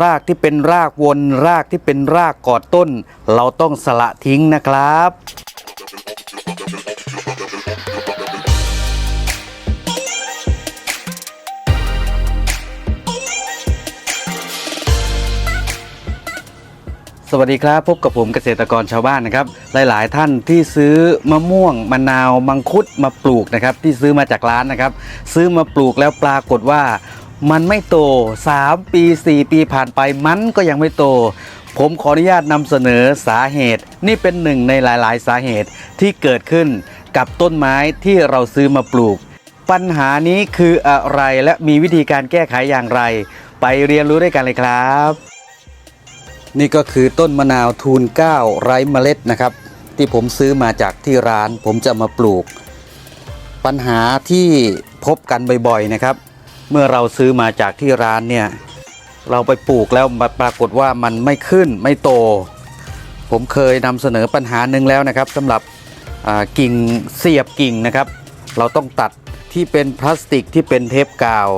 รากที่เป็นรากวนรากที่เป็นรากกอดต้น เราต้องสละทิ้งนะครับสวัสดีครับ พบกับผมเกษตรกรชาวบ้านนะครับ หลาย ๆ ท่านที่ซื้อมะม่วงมะนาวมังคุดมาปลูกนะครับ ที่ซื้อมาจากร้านนะครับ ซื้อมาปลูกแล้วปรากฏว่า มันไม่โต 3 ปี 4 ปีผ่านไปมันก็ยังไม่โต ผมขออนุญาตนำเสนอสาเหตุ นี่เป็นหนึ่งในหลาย ๆ สาเหตุที่เกิดขึ้นกับต้นไม้ที่เราซื้อมาปลูก ปัญหานี้คืออะไรและมีวิธีการแก้ไขอย่างไร ไปเรียนรู้ด้วยกันเลยครับ นี่ก็คือต้นมะนาวทูล9ไร้เมล็ดนะครับ ที่ผมซื้อมาจากที่ร้านผมจะมาปลูก ปัญหาที่พบกันบ่อย ๆ นะครับ เมื่อเราซื้อมาจากที่ร้านเนี่ย เราไปปลูกแล้วมาปรากฏว่ามันไม่ขึ้นไม่โต ผมเคยนำเสนอปัญหาหนึ่งแล้วนะครับสำหรับกิ่งเสียบกิ่งนะครับ เราต้องตัดที่เป็นพลาสติกที่เป็นเทปกาว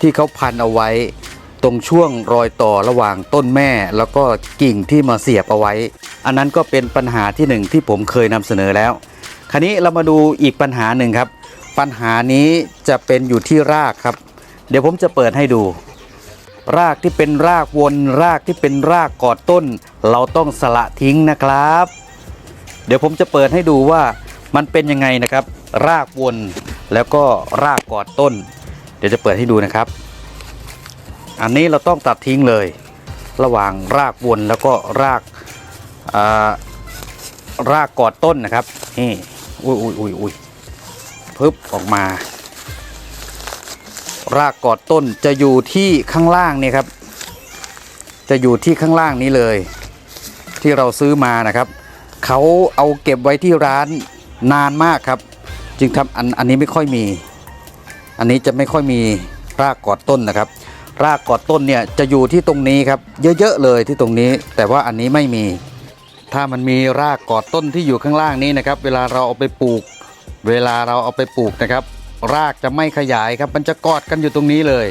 ที่เขาพันเอาไว้ ตรงช่วงรอยต่อระหว่างต้นแม่ แล้วก็กิ่งที่มาเสียบเอาไว้ อันนั้นก็เป็นปัญหาที่หนึ่งที่ผมเคยนำเสนอแล้ว คราวนี้เรามาดูอีกปัญหาหนึ่งครับ ปัญหานี้จะเป็นอยู่ที่รากครับ เดี๋ยวผมจะเปิดให้ดู รากที่เป็นรากวน รากที่เป็นรากกอดต้น เราต้องสละทิ้งนะครับ เดี๋ยวผมจะเปิดให้ดูว่ามันเป็นยังไงนะครับ รากวนแล้วก็รากกอดต้น เดี๋ยวจะเปิดให้ดูนะครับ อันนี้เราต้องตัดทิ้งเลย ระหว่างรากวนแล้วก็รากรากกอดต้นนะครับนี่อุ้ยอุ้ยอุ้ยอุ้ยพึบออกมา รากกอดต้นจะอยู่ที่ข้างล่างนี่ครับ จะอยู่ที่ข้างล่างนี้เลย ที่เราซื้อมานะครับเขาเอาเก็บไว้ที่ร้านนานมากครับ จึงทำอันอันนี้ไม่ค่อยมี อันนี้จะไม่ค่อยมีรากกอดต้นนะครับ รากกอดต้นเนี่ยจะอยู่ที่ตรงนี้ครับ เยอะๆเลยที่ตรงนี้ แต่ว่าอันนี้ไม่มี ถ้ามันมีรากกอดต้นที่อยู่ข้างล่างนี้นะครับ เวลาเราเอาไปปลูก เวลาเราเอาไปปลูกนะครับ รากจะไม่ขยายครับ มันจะกอดกันอยู่ตรงนี้เลย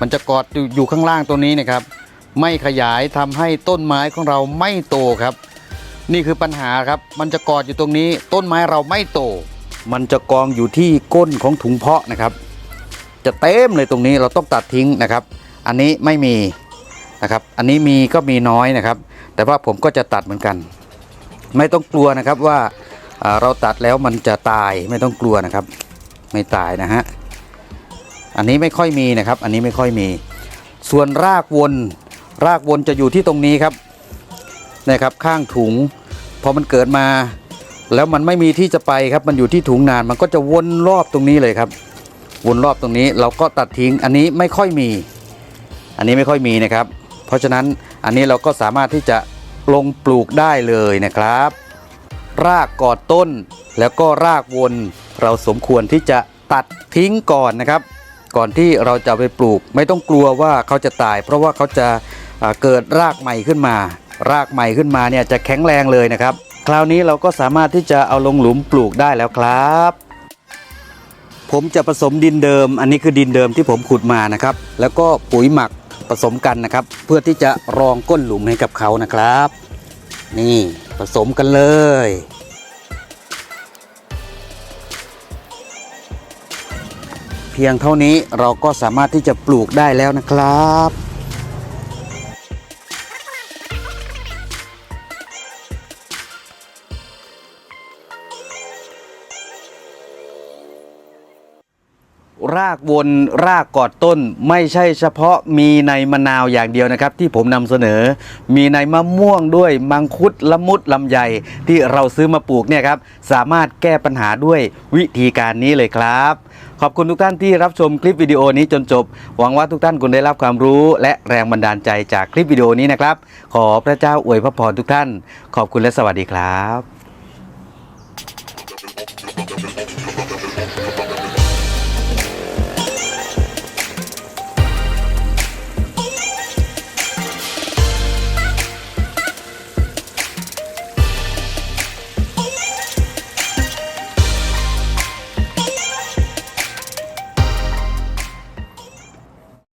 มันจะกอดอยู่ข้างล่างตัวนี้นะครับ ไม่ขยายทำให้ต้นไม้ของเราไม่โตครับ นี่คือปัญหาครับ มันจะกอดอยู่ตรงนี้ ต้นไม้เราไม่โต มันจะกองอยู่ที่ก้นของถุงเพาะนะครับ จะเต็มเลยตรงนี้เราต้องตัดทิ้งนะครับ อันนี้ไม่มีนะครับ อันนี้มีก็มีน้อยนะครับ แต่ว่าผมก็จะตัดเหมือนกัน ไม่ต้องกลัวนะครับว่าเราตัดแล้วมันจะตายไม่ต้องกลัวนะครับ ไม่ตายนะฮะ อันนี้ไม่ค่อยมีนะครับ อันนี้ไม่ค่อยมี ส่วนรากวนรากวนจะอยู่ที่ตรงนี้ครับนะครับข้างถุงพอมันเกิดมา แล้วมันไม่มีที่จะไปครับ มันอยู่ที่ถุงนานมันก็จะวนรอบตรงนี้เลยครับ วนรอบตรงนี้เราก็ตัดทิ้งอันนี้ไม่ค่อยมี อันนี้ไม่ค่อยมีนะครับ เพราะฉะนั้นอันนี้เราก็สามารถที่จะลงปลูกได้เลยนะครับ รากกอดต้น แล้วก็รากวนเราสมควรที่จะตัดทิ้งก่อนนะครับ ก่อนที่เราจะไปปลูก ไม่ต้องกลัวว่าเขาจะตาย เพราะว่าเขาจะเกิดรากใหม่ขึ้นมา รากใหม่ขึ้นมาเนี่ยจะแข็งแรงเลยนะครับ คราวนี้เราก็สามารถที่จะเอาลงหลุมปลูกได้แล้วครับ ผมจะผสมดินเดิม อันนี้คือดินเดิมที่ผมขุดมานะครับ แล้วก็ปุ๋ยหมักผสมกันนะครับ เพื่อที่จะรองก้นหลุมให้กับเขานะครับ นี่ผสมกันเลย เพียงเท่านี้เราก็สามารถที่จะปลูกได้แล้วนะครับ รากวนรากกอดต้น ไม่ใช่เฉพาะมีในมะนาวอย่างเดียวนะครับ ที่ผมนำเสนอ มีในมะม่วงด้วยมังคุดละมุดลำไยที่เราซื้อมาปลูกเนี่ยครับสามารถแก้ปัญหาด้วยวิธีการนี้เลยครับ ขอบคุณทุกท่านที่รับชมคลิปวิดีโอนี้จนจบ หวังว่าทุกท่านคงได้รับความรู้และแรงบันดาลใจจากคลิปวิดีโอนี้นะครับ ขอพระเจ้าอวยพระพรทุกท่าน ขอบคุณและสวัสดีครับ